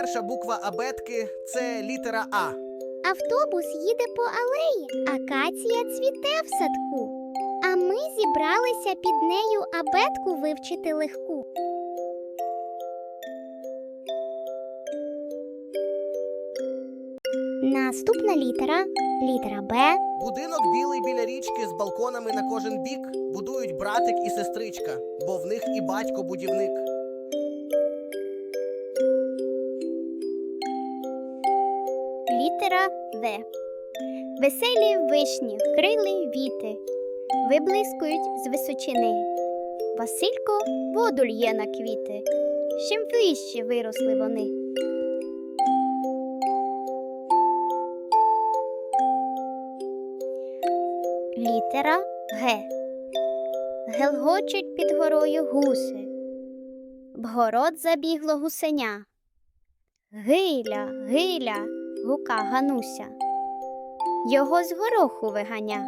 перша буква абетки це літера А. Автобус їде по алеї, акація цвіте в садку. А ми зібралися під нею абетку вивчити легку. Наступна літера літера Б. Будинок білий біля річки з балконами на кожен бік будують братик і сестричка, бо в них і батько будівник. Літера В. Веселі вишні вкрили віти, виблискують з височини. Василько воду лє на квіти, чим вище виросли вони. Літера Г. Гелгочуть під горою гуси. В город забігло гусеня. Гиля, гиля, гука Гануся. Його з гороху виганя.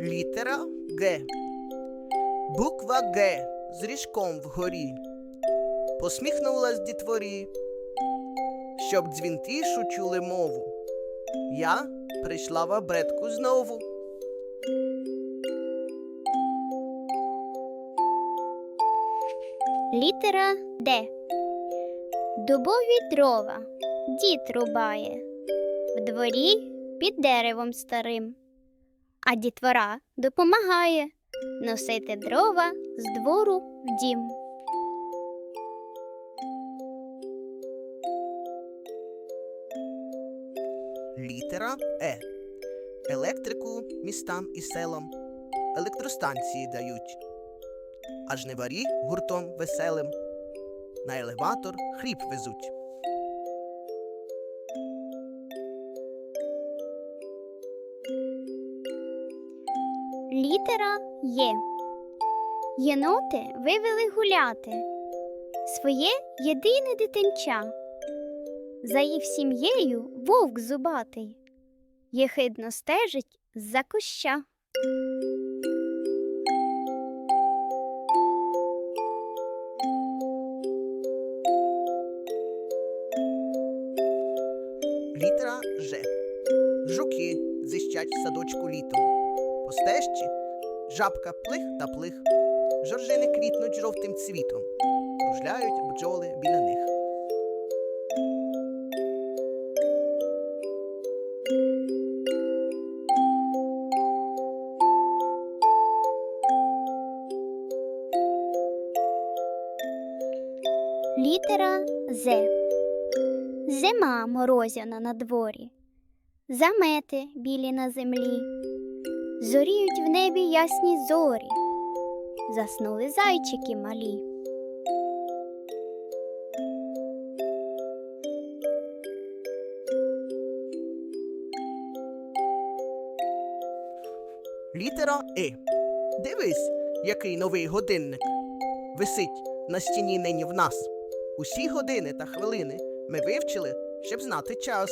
Літера Г. Буква Г з ріжком вгорі. Посміхнулась дітворі, щоб дзвінтішу чули мову. Я прийшла в абетку знову. Літера Д. Дубові дрова дід рубає. В дворі під деревом старим. А дітвора допомагає носити дрова з двору в дім. Літера Е. Електрику містам і селам. Електростанції дають. А жниварі гуртом веселим. На елеватор хліб везуть. Літера Є. Єноти вивели гуляти. Своє єдине дитинча. За їх сім'єю вовк зубатий. Єхидно стежить з-за куща. Літера Ж. Жуки зищать в садочку літом. По стежці жабка плих та плих. Жоржини квітнуть жовтим цвітом. Кружляють бджоли біля них. Літера З. Зима морозяна на дворі. Замети білі на землі. Зоріють в небі ясні зорі. Заснули зайчики малі. Літера И. Дивись, який новий годинник. Висить на стіні нині в нас. Усі години та хвилини ми вивчили, щоб знати час.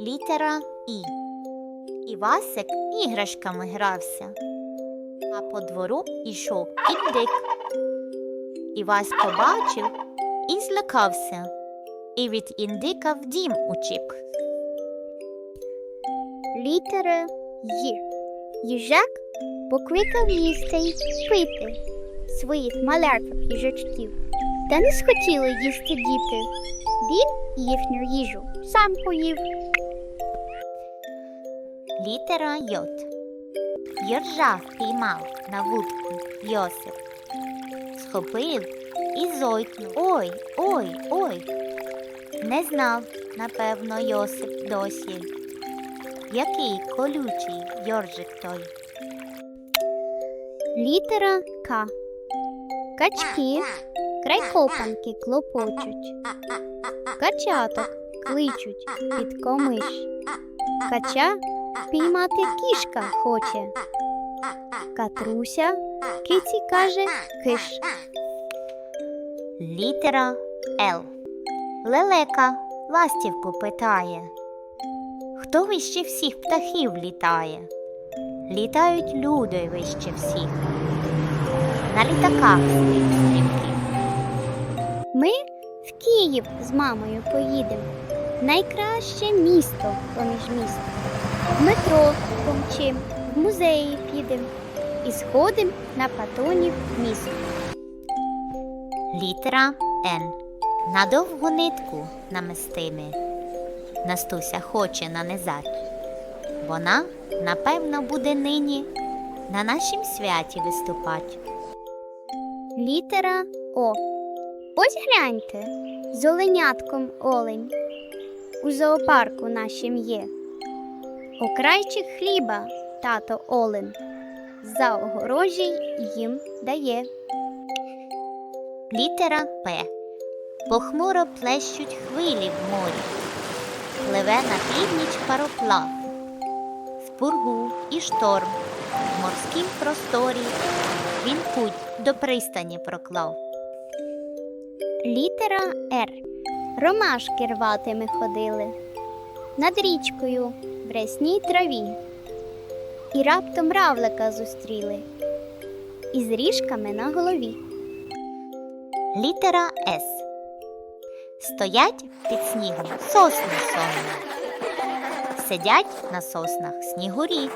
Літера І. Івасик іграшками грався, а по двору ішов індик. Івась побачив і злякався, і від індика в дім учіп. Літера Й. Їжак покликав їсти й пити своїх малярків їжачків. Та не схотіли їсти діти. Він їхню їжу сам поїв. Літера Йот. Йоржа впіймав на вудку Йосип. Схопив і зойкнув. Ой, ой, ой. Не знав, напевно, Йосип досі. Який колючий Йоржик той. Літера К. Качки край копанки клопочуть. Качаток кличуть під комиш. Кача піймати кішка хоче. Катруся киці каже киш. Літера Л. Лелека ластівку питає. Хто вище всіх птахів літає? Літають люди вище всіх. На літаках своїх стрімких. Ми в Київ з мамою поїдемо. Найкраще місто поміж міст. В метро помчим, в музеї підем і сходим на патонів міст. Літера Н. На довгу нитку намистими. Настуся хоче нанизать. Вона, напевно, буде нині на нашім святі виступать. Літера О. Ось гляньте, з оленятком олень. У зоопарку нашім є. Окрайчик хліба тато Олен. За огорожі їм дає. Літера П. Похмуро плещуть хвилі в морі. Пливе на північ пароплав. Пургу і шторм, в морськім просторі він путь до пристані проклав. Літера Р. Ромашки рвати ми ходили. Над річкою в рясній траві. І раптом равлика зустріли. Із ріжками на голові. Літера С. Стоять під снігом сосни сонні. Сидять на соснах снігурі.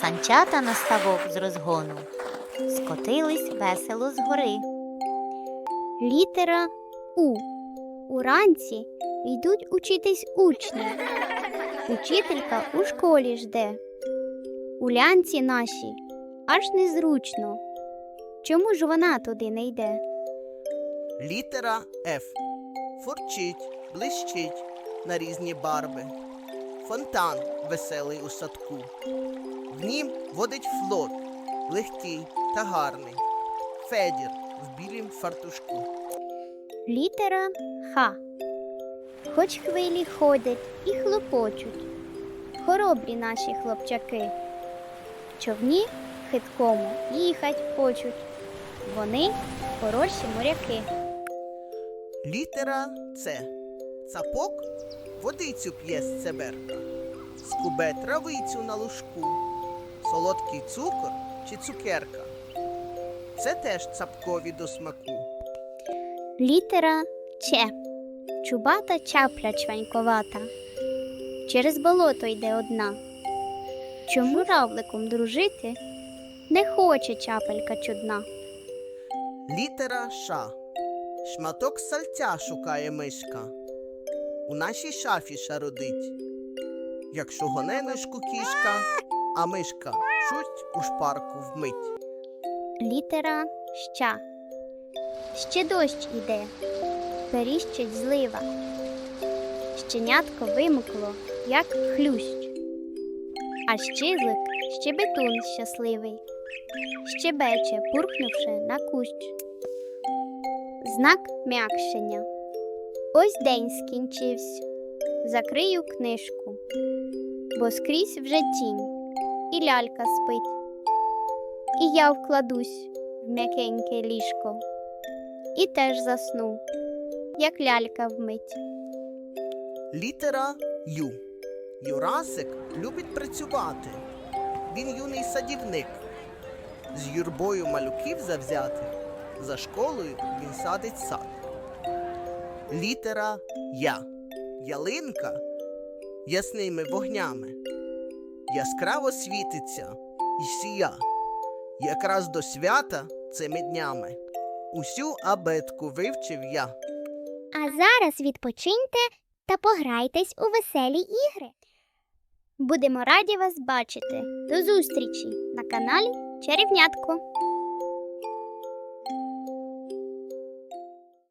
Санчата на ставок з розгону. Скотились весело з гори. Літера У. Уранці йдуть учитись учні. Учителька у школі жде. У лянці нашій аж незручно. Чому ж вона туди не йде? Літера Ф. Фурчить, блищить на різні барви. Фонтан веселий у садку. В нім водить флот, легкий та гарний. Федір в білім фартушку. Літера Х. Хоч хвилі ходять і хлопочуть. Хоробрі наші хлопчаки. В човні хиткому їхать хочуть. Вони хороші моряки. Літера С. Цапок водицю п'є з цеберка. Скубе травицю на лужку. Солодкий цукор чи цукерка. Це теж цапкові до смаку. Літера Ч. Чубата чапля чваньковата. Через болото йде одна. Чому равликом дружити не хоче чапелька чудна? Літера Ш. Шматок сальця шукає мишка. У нашій шафі шародить. Якщо гоне мишку кішка, а мишка чуть у шпарку вмить. Літера Щ. Ще дощ іде, періщить злива. Щенятко вимокло, як хлющ. А щизлик щебетун щасливий, щебече, пурхнувши на кущ. Знак м'якшення. Ось день скінчився. Закрию книжку, бо скрізь вже тінь, і лялька спить. І я вкладусь в м'якеньке ліжко і теж засну, як лялька вмить. Літера Ю. Юрасик любить працювати. Він юний садівник. З юрбою малюків завзяти. За школою він садить сад. Літера Я. Ялинка ясними вогнями. Яскраво світиться і сія. Якраз до свята цими днями. Усю абетку вивчив я. А зараз відпочиньте та пограйтесь у веселі ігри. Будемо раді вас бачити. До зустрічі на каналі Чарівнятко.